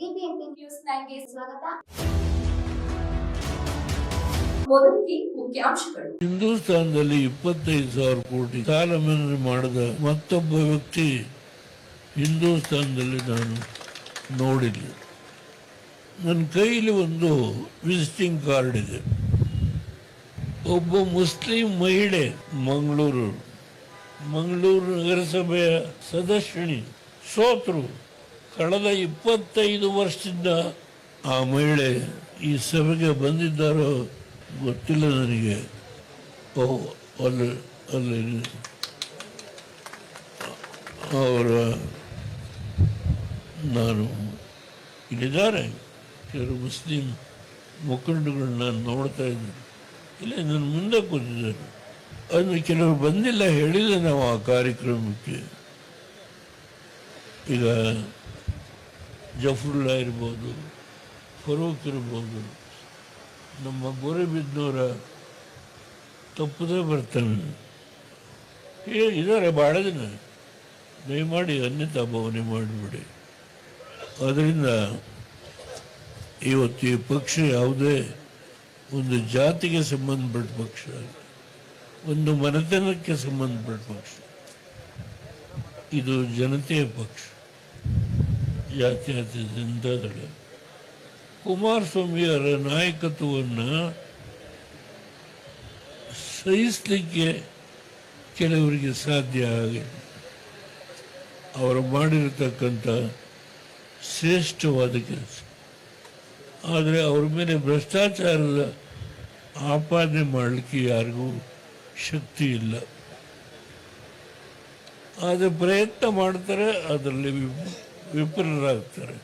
BBMP news ನೈನ್ಗೆ ಸ್ವಾಗತ. ಹಿಂದೂಸ್ತಾನದಲ್ಲಿ ಇಪ್ಪತ್ತೈದು ಸಾವಿರ ಕೋಟಿ ಸಾಲ ಮಾಡಿದ ಮತ್ತೊಬ್ಬ ವ್ಯಕ್ತಿ ಹಿಂದೂಸ್ತಾನದಲ್ಲಿ ನಾನು ನೋಡಿಲ್ಲ. ನನ್ನ ಕೈಲಿ ಒಂದು ವಿಸಿಟಿಂಗ್ ಕಾರ್ಡ್ ಇದೆ. ಒಬ್ಬ ಮುಸ್ಲಿಂ ಮಹಿಳೆ, ಮಂಗಳೂರು. ಮಂಗಳೂರು ನಗರಸಭೆಯ ಸದಸ್ಯಣಿ, ಸೋತರು. ಕಳೆದ ಇಪ್ಪತ್ತೈದು ವರ್ಷದಿಂದ ಆ ಮಹಿಳೆ ಈ ಸಭೆಗೆ ಬಂದಿದ್ದಾರೋ ಗೊತ್ತಿಲ್ಲ ನನಗೆ. ಓ, ಅಲ್ಲಿ ಅಲ್ಲಿ ಅವರ, ನಾನು ಇಲ್ಲಿದ್ದಾರೆ. ಕೆಲವು ಮುಸ್ಲಿಂ ಮುಖಂಡಗಳನ್ನ ನಾನು ನೋಡ್ತಾ ಇದ್ದೀನಿ. ಇಲ್ಲ ನನ್ನ ಮುಂದೆ ಕೂತಿದ್ದಾರೆ. ಅದನ್ನು ಕೆಲವರು ಬಂದಿಲ್ಲ, ಹೇಳಿಲ್ಲ ನಾವು ಆ ಕಾರ್ಯಕ್ರಮಕ್ಕೆ. ಈಗ ಜಫರುಲ್ಲಾ ಇರ್ಬೋದು, ಫರೂಕ್ ಇರ್ಬೋದು, ನಮ್ಮ ಗೋರೆಬಿದ್ದವರ ತಪ್ಪದೇ ಬರ್ತಾನೆ. ಏ ಇದ್ದಾರೆ ಭಾಳ ದಿನ. ದಯಮಾಡಿ ಅನ್ಯತಾ ಭಾವನೆ ಮಾಡಿಬಿಡಿ. ಅದರಿಂದ ಇವತ್ತು ಈ ಪಕ್ಷ ಯಾವುದೇ ಒಂದು ಜಾತಿಗೆ ಸಂಬಂಧಪಟ್ಟ ಪಕ್ಷ. ಒಂದು ಮನೆತನಕ್ಕೆ ಸಂಬಂಧಪಟ್ಟ ಪಕ್ಷ. ಇದು ಜನತೆಯ ಪಕ್ಷ. ಜಾತ್ಯತೀತ ಕುಮಾರಸ್ವಾಮಿಯವರ ನಾಯಕತ್ವವನ್ನು ಸಹಿಸಲಿಕ್ಕೆ ಕೆಲವರಿಗೆ ಸಾಧ್ಯ ಆಗಿ ಅವರು ಮಾಡಿರತಕ್ಕಂಥ ಶ್ರೇಷ್ಠವಾದ ಕೆಲಸ. ಆದರೆ ಅವ್ರ ಮೇಲೆ ಭ್ರಷ್ಟಾಚಾರದ ಆಪಾದನೆ ಮಾಡಲಿಕ್ಕೆ ಯಾರಿಗೂ ಶಕ್ತಿ ಇಲ್ಲ. ಆದರೆ ಪ್ರಯತ್ನ ಮಾಡ್ತಾರೆ, ಅದರಲ್ಲಿ ವಿಫಲರಾಗ್ತಾರೆ.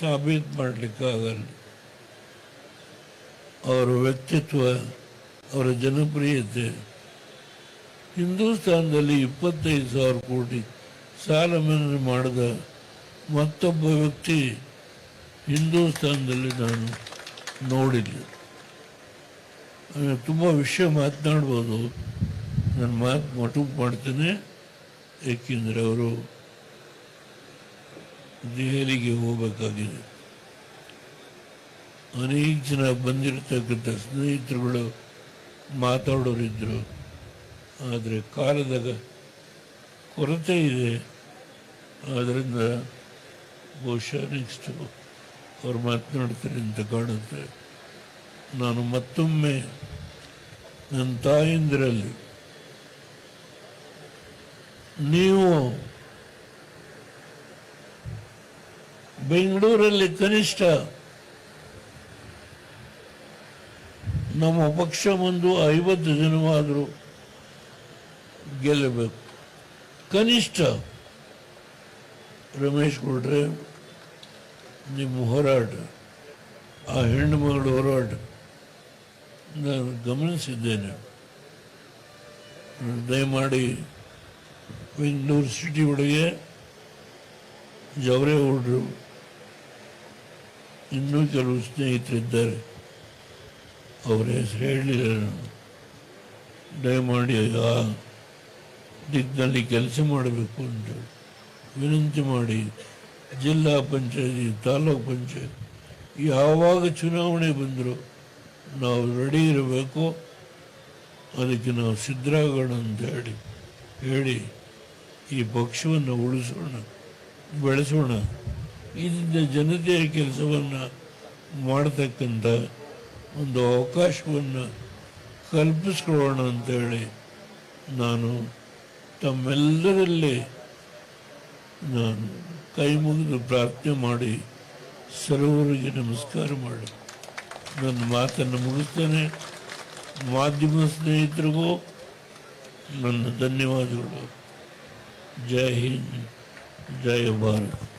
ಸಾಬೀತು ಮಾಡಲಿಕ್ಕಾಗಲ್ಲ. ಅವರ ವ್ಯಕ್ತಿತ್ವ, ಅವರ ಜನಪ್ರಿಯತೆ. ಹಿಂದೂಸ್ತಾನದಲ್ಲಿ ಇಪ್ಪತ್ತೈದು ಸಾವಿರ ಕೋಟಿ ಸಾಲ ಮನ್ನಾ ಮಾಡಿದ ಮತ್ತೊಬ್ಬ ವ್ಯಕ್ತಿ ಹಿಂದೂಸ್ತಾನದಲ್ಲಿ ನಾನು ನೋಡಿಲ್ಲ. ತುಂಬ ವಿಷಯ ಮಾತನಾಡ್ಬೋದು. ನನ್ನ ಮಾತು ಮಟುಕು ಮಾಡ್ತೇನೆ. ಏಕೆಂದರೆ ಅವರು ದೆಹಲಿಗೆ ಹೋಗಬೇಕಾಗಿದೆ ಅನೇಕ ಜನ ಬಂದಿರತಕ್ಕಂಥ ಸ್ನೇಹಿತರುಗಳು ಮಾತಾಡೋರಿದ್ದರು ಆದರೆ ಕಾಲದ ಕೊರತೆ ಇದೆ. ಆದ್ದರಿಂದ ಬಹುಶಃ ನೆಕ್ಸ್ಟು ಅವ್ರು ಮಾತನಾಡ್ತಾರೆ ಅಂತ ಕಾಣುತ್ತೆ. ನಾನು ಮತ್ತೊಮ್ಮೆ ನನ್ನ ತಾಯಂದಿರಲ್ಲಿ ನೀವು ಬೆಂಗಳೂರಲ್ಲಿ ಕನಿಷ್ಠ ನಮ್ಮ ಪಕ್ಷ ಒಂದು ಐವತ್ತು ಜನವಾದರೂ ಗೆಲ್ಲಬೇಕು. ಕನಿಷ್ಠ ರಮೇಶ್ ಗೌಡ್ರೆ, ನಿಮ್ಮ ಹೋರಾಟ, ಆ ಹೆಣ್ಣು ಮಗಳ ಹೋರಾಟ ನಾನು ಗಮನಿಸಿದ್ದೇನೆ. ದಯಮಾಡಿ ಬೆಂಗಳೂರು ಸಿಟಿ ಒಳಗೆ ಜವರೇಗೌಡರು ಇನ್ನೂ ಕೆಲವು ಸ್ನೇಹಿತರಿದ್ದಾರೆ. ಅವರ ಹೆಸರು ಹೇಳಲಿಲ್ಲ ನಾನು ದಯಮಾಡಿ ಆ ದಿಕ್ಕಿನಲ್ಲಿ ಕೆಲಸ ಮಾಡಬೇಕು ಅಂತ ವಿನಂತಿ ಮಾಡಿ ಜಿಲ್ಲಾ ಪಂಚಾಯತಿ, ತಾಲೂಕು ಪಂಚಾಯತ್ ಯಾವಾಗ ಚುನಾವಣೆ ಬಂದರೂ ನಾವು ರೆಡಿ ಇರಬೇಕು. ಅದಕ್ಕೆ ನಾವು ಸಿದ್ಧರಾಗೋಣ ಅಂತ ಹೇಳಿ ಹೇಳಿ ಈ ಪಕ್ಷವನ್ನು ಉಳಿಸೋಣ, ಬೆಳೆಸೋಣ. ಇದರಿಂದ ಜನತೆಯ ಕೆಲಸವನ್ನು ಮಾಡತಕ್ಕಂಥ ಒಂದು ಅವಕಾಶವನ್ನು ಕಲ್ಪಿಸ್ಕೊಳ್ಳೋಣ ಅಂತೇಳಿ ನಾನು ತಮ್ಮೆಲ್ಲರಲ್ಲಿ ನಾನು ಕೈ ಮುಗಿದು ಪ್ರಾರ್ಥನೆ ಮಾಡಿ ಸರ್ವರಿಗೆ ನಮಸ್ಕಾರ ಮಾಡಿ. ನನ್ನ ಮಾತನ್ನು ಮುಗಿಸ್ತೇನೆ. ಮಾಧ್ಯಮ ಸ್ನೇಹಿತರಿಗೂ ನನ್ನ ಧನ್ಯವಾದಗಳು. ಜೈ ಹಿಂದ್, ಜೈ ಭಾರತ್.